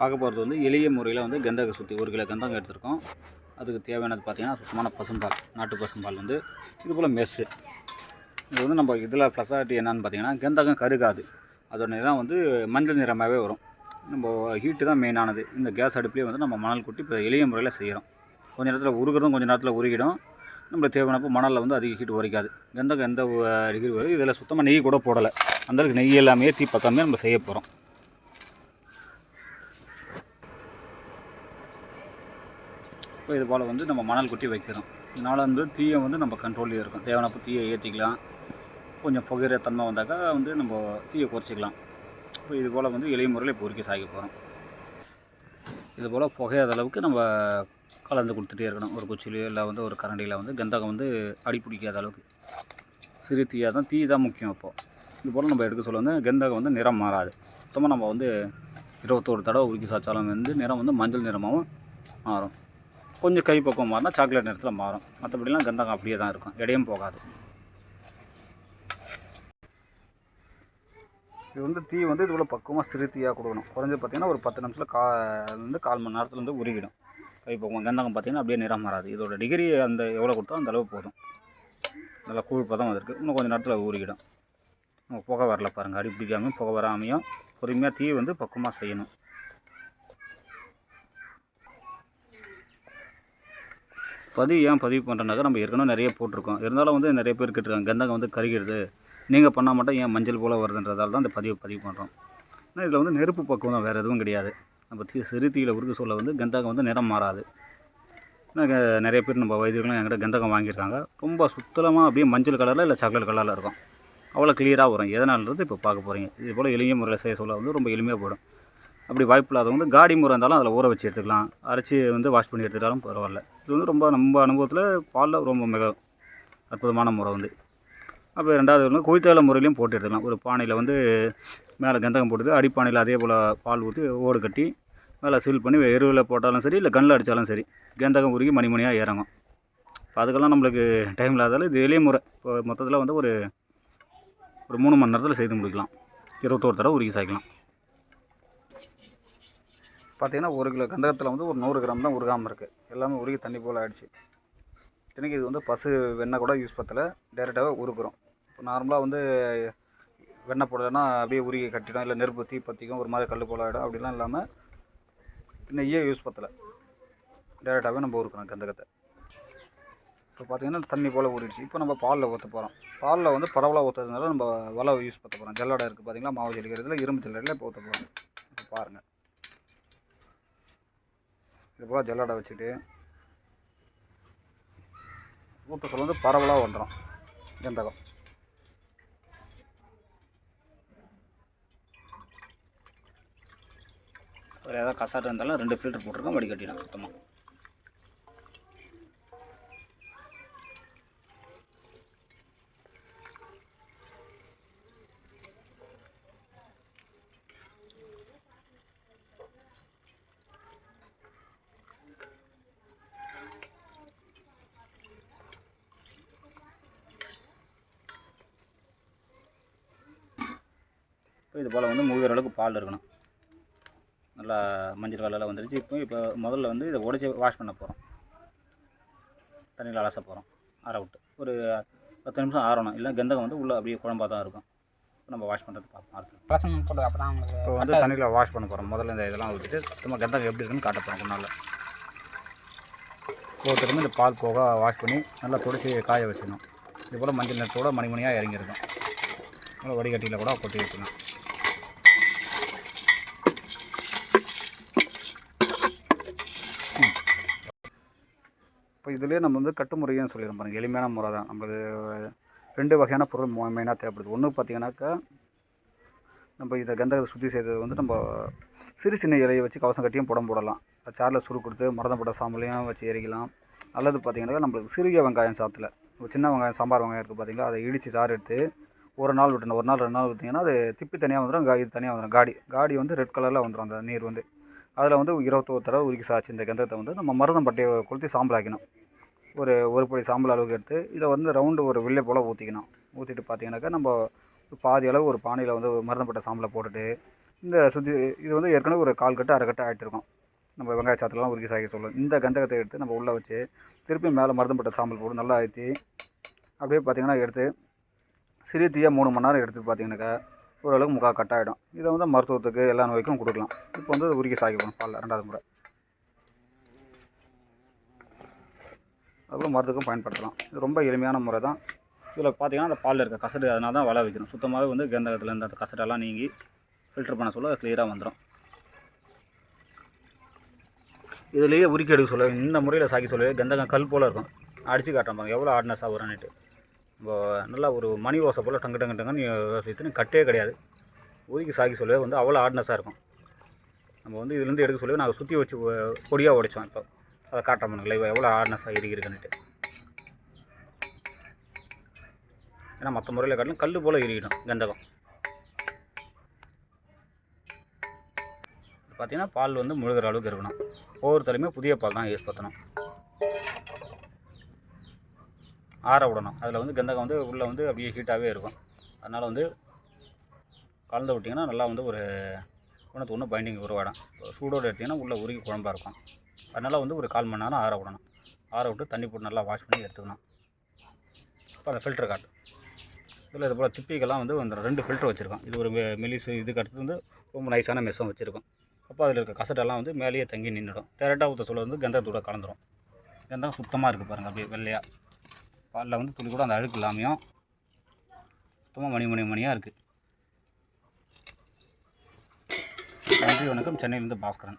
பார்க்க போகிறது வந்து எளிய முறையில் வந்து கந்தக சுற்றி ஒரு கிலோ கந்தகம் எடுத்திருக்கோம். அதுக்கு தேவையானது பார்த்திங்கன்னா சுத்தமான பசும்பால் நாட்டு பசும்பால் வந்து இது போல் மெஸ்ஸு இது வந்து நம்ம இதில் ஃப்ளசாலிட்டி என்னென்னு பார்த்தீங்கன்னா கந்தகம் கருகாது. அதோட நிறம் வந்து மஞ்சள் நிறமாகவே வரும். நம்ம ஹீட்டு தான் மெயினானது இந்த கேஸ் அடுப்புலேயே வந்து நம்ம மணல் கொட்டி இப்போ எளிய முறையில் செய்கிறோம் கொஞ்சம் நேரத்தில் உருகிறதும் கொஞ்சம் நேரத்தில் உருகிடும். நம்மளுக்கு தேவையானப்போ மணலில் வந்து அதிக ஹீட் உரைக்காது. கந்தகம் எந்த டிகிரி வரும் இதில் சுத்தமாக நெய் கூட போடலை. அந்தளவுக்கு நெய் எல்லாமே தீ பக்கமே நம்ம செய்ய போகிறோம் இது போல் வந்து நம்ம மணல் கொட்டி வைக்கிறோம். இதனால் வந்து தீயை வந்து நம்ம கண்ட்ரோல்லே இருக்கும். தேவையானப்போ தீயை ஏற்றிக்கலாம் கொஞ்சம் புகையிற தன்மை வந்தாக்கா வந்து நம்ம தீயை குறைச்சிக்கலாம். இப்போ இது போல் வந்து எளிய முறையில் பொறுக்கி சாய்க்க போகிறோம் இது போல் புகையாத அளவுக்கு நம்ம கலந்து கொடுத்துட்டே இருக்கணும். ஒரு குச்சிலையோ இல்லை வந்து ஒரு கரண்டியில் வந்து கந்தகம் வந்து அடி பிடிக்காத அளவுக்கு. சிறு தீயாக தான் தீ தான் முக்கியம் இப்போது இது போல் நம்ம எடுக்க சொல்ல வந்து கந்தகம் வந்து நிறம் மாறாது. சுத்தமாக நம்ம வந்து இருபத்தோரு தடவை உருக்கி சாய்ச்சாலும் வந்து நிறம் வந்து மஞ்சள் நிறமாகவும் மாறும். கொஞ்சம் கை பக்கம் மாறினா சாக்லேட் நிறத்தில் மாறும். மற்றபடிலாம் கந்தகம் அப்படியே தான் இருக்கும். இடையும் போகாது. இது வந்து தீ வந்து இது பக்குவமாக சிறு தீயாக கொடுக்கணும். குறைஞ்சது பார்த்தீங்கன்னா ஒரு பத்து நிமிஷத்தில் கா வந்து கால் மணி நேரத்தில் வந்து உருகிடும். கை பக்குவம் கந்தகம் பார்த்தீங்கன்னா அப்படியே நிறம் மாறாது. இதோட டிகிரி அந்த எவ்வளோ கொடுத்தோ அந்த அளவு போதும். நல்லா கூழ் பதம் வந்திருக்கு. இன்னும் கொஞ்சம் நேரத்தில் உருகிடும். நம்ம புகை வரல பாருங்கள் அடி பிடிக்காமையும் புகை வராமையும் பொறுமையாக தீ வந்து பக்குவமாக செய்யணும். பதிவு ஏன் பதிவு பண்ணுறனாக்கா நம்ம ஏற்கனவே நிறைய போட்டிருக்கோம். இருந்தாலும் வந்து நிறைய பேர் கேட்டிருக்காங்க கந்தகம் வந்து கருகிறது நீங்கள் பண்ணால் மட்டும் ஏன் மஞ்சள் போல் வருதுன்றதால தான் இந்த பதிவை பதிவு பண்ணுறோம் ஆனால் இதில் வந்து நெருப்பு பக்குவம் தான் வேறு எதுவும் கிடையாது. நம்ம தீ சிறு தீயில் உருக்க சொல்ல வந்து கந்தகம் வந்து நிறம் மாறாது. ஏன்னா நிறைய பேர் நம்ம வைத்தியர்களும் என்கிட்ட கந்தகம் வாங்கியிருக்காங்க. ரொம்ப சுத்தமாக அப்படியே மஞ்சள் கலரில் இல்லை சாக்லேட் கலரில் இருக்கும். அவ்வளோ கிளியராக வரும். எதனாலன்றது இப்போ பார்க்க போகிறீங்க இது போல் எளிய முறையில் செய்ய சொல்ல வந்து ரொம்ப எளிமையாக போயிடும். அப்படி வாய்ப்பு இல்லாதவங்க வந்து காடி முறை இருந்தாலும் அதில் ஊற வச்சு எடுத்துக்கலாம். அரைச்சி வந்து வாஷ் பண்ணி எடுத்துக்கிட்டாலும் பரவாயில்ல. இது வந்து ரொம்ப நம்ம அனுபவத்தில் பாலில் ரொம்ப மிக அற்புதமான முறை வந்து. அப்போ ரெண்டாவது வந்து குவித்தால முறையிலையும் போட்டு எடுத்துக்கலாம். ஒரு பானையில் வந்து மேலே கந்தகம் போட்டு அடிப்பானையில் அதே போல் பால் ஊற்றி ஓடு கட்டி மேலே சீல் பண்ணி எருவில் போட்டாலும் சரி இல்லை கண்ணில் அடித்தாலும் சரி கந்தகம் உருகி மணி மணியாக இறங்கும். இப்போ அதுக்கெல்லாம் நம்மளுக்கு டைம் இல்லாதால இது எளிய முறை. இப்போ மொத்தத்தில் வந்து ஒரு ஒரு மூணு மணி நேரத்தில் செய்து முடிக்கலாம். இருபத்தோரு தடவை உருகி சாய்க்கலாம். பார்த்திங்கன்னா ஒரு கிலோ கந்தகத்தில் வந்து ஒரு நூறு கிராம் தான் உருகாமல் இருக்குது எல்லாமே உருகி தண்ணி போல் ஆகிடுச்சு இத்தனைக்கு இது வந்து பசு வெண்ணெய் கூட யூஸ் பற்றல டேரெக்டாகவே உருக்குறோம் இப்போ நார்மலாக வந்து வெண்ணெய் போடலைன்னா அப்படியே உருகி கட்டிடும். இல்லை நெருப்பு தீ பற்றிக்கும் ஒரு மாதிரி கல் போல் ஆகிடும் அப்படிலாம் இல்லாமல் நெய்யே யூஸ் பற்றலை டேரெக்டாகவே நம்ம உருக்குறோம் கந்தகத்தை. இப்போ பார்த்தீங்கன்னா தண்ணி போல் ஊறிடுச்சு. இப்போ நம்ம பாலில் ஊற்ற போகிறோம் பாலில் வந்து பரவலாக ஊற்றுறதுனால நம்ம வலை யூஸ் பண்ண போகிறோம் ஜல்லடை இருக்குது பார்த்தீங்களா மாவு ஜலிக்கிறதுல இரும்பு ஜல்லடையில் இப்போ ஊற்ற போகிறோம் இப்போ பாருங்கள் இது போல் ஜல்லடை வச்சுட்டு ஊற்ற சொல்ல வந்து பரவலாக வந்துடும் கந்தகம் ஒரு ஏதாவது கசாட்டு இருந்தாலும் ரெண்டு ஃபில்டர் போட்டிருக்கோம் வடிகட்டிடும் சுத்தமாக இது போல் வந்து முழுகிற அளவுக்கு பால் இருக்கணும். நல்லா மஞ்சள் கலரில் வந்துடுச்சு இப்போ இப்போ முதல்ல வந்து இதை உடச்சி வாஷ் பண்ண போகிறோம் தண்ணியில் அலச போகிறோம் அரை விட்டு. ஒரு பத்து நிமிஷம் ஆறணும். இல்லை கந்தகம் வந்து உள்ளே அப்படியே குழம்பாக தான் இருக்கும். இப்போ நம்ம வாஷ் பண்ணுறது பார்ப்போம் அடுத்து பழசம் போட்டு அப்போ தான் இப்போ வந்து தண்ணியில் வாஷ் பண்ண போகிறோம் முதல்ல இந்த இதெல்லாம் விட்டுட்டு சுத்தமாக கந்தகம் எப்படி இருக்குன்னு காட்ட போகிறோம் முன்னால். ஒருத்தருமே இந்த பால் போக வாஷ் பண்ணி நல்லா துடைச்சி காய வச்சிடணும். இது போல் மஞ்சள் நிறத்தோட மணி மணியாக இறங்கியிருக்கும். நல்லா வடிகட்டியில் கூட கொட்டி வைக்கணும் இப்போ இதுலேயே நம்ம வந்து கட்டுமுறையும் சொல்லிடுறோம் பாருங்கள் எளிமையான முறை தான். நம்மளது ரெண்டு வகையான பொருள் மெயினாக தேவைப்படுது. ஒன்று பார்த்தீங்கன்னாக்கா நம்ம இதை கந்தகத்தை சுற்றி செய்தது வந்து நம்ம சிறு சின்ன இலையை வச்சு கவசம் கட்டியும் புடம் போடலாம். சாரில் சுரு கொடுத்து மரதம் போட்ட சாம்பலையும் வச்சு எரிக்கலாம். அல்லது பார்த்தீங்கன்னா நம்மளுக்கு சிறிய வெங்காயம் சாத்தில் ஒரு சின்ன வெங்காயம் சாம்பார் வெங்காயம் இருக்குது பார்த்தீங்களா அதை இடித்து சாறு எடுத்து ஒரு நாள் விட்டணும் ஒரு நாள் ரெண்டு நாள் விட்டிங்கன்னா அது திப்பி தனியாக வந்துடும் கா இது தனியாக வந்துடும் காடி காடி வந்து ரெட் கலரில் வந்துடும் அந்த நீர் வந்து அதில் வந்து இருபத்தோரு தடவை உருக்கி சாய்ச்சி இந்த கந்தகத்தை வந்து நம்ம மருதம் பட்டையை கொளுத்தி சாம்பலாக்கணும் ஒரு ஒரு படி சாம்பல் அளவுக்கு எடுத்து இதை வந்து ரவுண்டு ஒரு வில்லை போல் ஊற்றிக்கணும் ஊற்றிட்டு பார்த்தீங்கன்னாக்கா நம்ம பாதி அளவு ஒரு பானையில் வந்து ஒரு மருதம் பட்டை சாம்பலை போட்டுட்டு இந்த சுற்றி இது வந்து ஏற்கனவே ஒரு கால் கட்டு அரைக்கட்டு ஆகிட்டு இருக்கும் நம்ம வெங்காய சாத்தலாம் உருக்கி சாய்க்க சொல்லும் இந்த கந்தகத்தை எடுத்து நம்ம உள்ளே வச்சு திருப்பி மேலே மருதம் சாம்பல் போட்டு நல்லா அழுத்தி அப்படியே பார்த்திங்கன்னா எடுத்து சிறிய தீயாக மூணு மணி நேரம் எடுத்து பார்த்தீங்கன்னாக்கா ஓரளவுக்கு முக்கால் கட் ஆகிடும் இதை வந்து மருத்துவத்துக்கு எல்லா நோய்க்கும் கொடுக்கலாம். இப்போ வந்து அது உருக்கி சாய்க்கப்படும் பாலில் ரெண்டாவது முறை. அதுக்கப்புறம் மருந்துக்கும் பயன்படுத்தலாம். இது ரொம்ப எளிமையான முறை தான். இதில் பார்த்தீங்கன்னா அந்த பாலில் இருக்க கசடு அதனால தான் வள வைக்கணும். சுத்தமாகவே வந்து கந்தகத்தில் இருந்த அந்த கசடெல்லாம் நீங்கி ஃபில்டர் பண்ண சொல்ல கிளியராக வந்துடும் இதுலேயே உருக்கி எடுக்க சொல்ல இந்த முறையில் சாக்கி சொல்ல கந்தகம் கல் போல் இருக்கும். அடித்து காட்டுறேன் பாருங்கள் எவ்வளோ ஆட்னஸாக வரும்னுட்டு நல்லா ஒரு மணி ஓசை போல் டங்கு டங்கு டங்குன்னு யோசித்துன்னு கட்டே கிடையாது. உருக்கி சாக்கி சொல்லவே வந்து அவ்வளோ ஆட்னஸாக இருக்கும். நம்ம வந்து இதுலேருந்து எடுக்க சொல்லி நாங்கள் சுற்றி வச்சு பொடியாக உடைச்சோம் இப்போ. அதை காட்டுறோம் பாருங்க லைவ் எவ்வளோ ஆட்னஸாக இருக்குன்னுட்டு ஏன்னா மற்ற முறையில் காட்டிலும் கல் போல் இறுகிடும் கந்தகம். பார்த்தீங்கன்னா பால் வந்து முழுகிற அளவுக்கு இருக்கணும். ஒவ்வொருத்தலையுமே புதிய பால் தான் யூஸ் பற்றணும் ஆற விடணும். அதில் வந்து கந்தகம் வந்து உள்ளே வந்து அப்படியே ஹீட்டாகவே இருக்கும். அதனால் வந்து கலந்து விட்டிங்கன்னா நல்லா வந்து ஒரு ஒன்று ஒன்று பைண்டிங் உருவாடும் சூடோடு எடுத்திங்கன்னா உள்ளே உருகி குழம்பாக இருக்கும். அதனால் வந்து ஒரு கால் மணி நேரம் ஆற விடணும். ஆற விட்டு தண்ணி போட்டு நல்லா வாஷ் பண்ணி எடுத்துக்கணும். இப்போ அந்த ஃபில்டர் காட்டு. இதில் இது போல் திப்பிக்கெல்லாம் வந்து அந்த ரெண்டு ஃபில்டர் வச்சுருக்கோம். இது ஒரு மெலிசு இதுக்கு அடுத்து வந்து ரொம்ப நைஸான மெஸ்ஸும் வச்சுருக்கோம். அப்போ அதில் இருக்க கசட்டெல்லாம் வந்து மேலேயே தங்கி நின்றுடும் டேரெக்டாக ஊற்ற சொல்ல வந்து கந்தத்தூட கலந்துடும் கந்தம் சுத்தமாக இருக்குது பாருங்கள் அப்படியே வெள்ளையாக பாலில் வந்து துளி கூட அந்த அழுக்கு இல்லாமையும் சுத்தமாக மணி மணி மணியாக இருக்குது நன்றி வணக்கம். சென்னையிலேருந்து பாஸ்கரன்.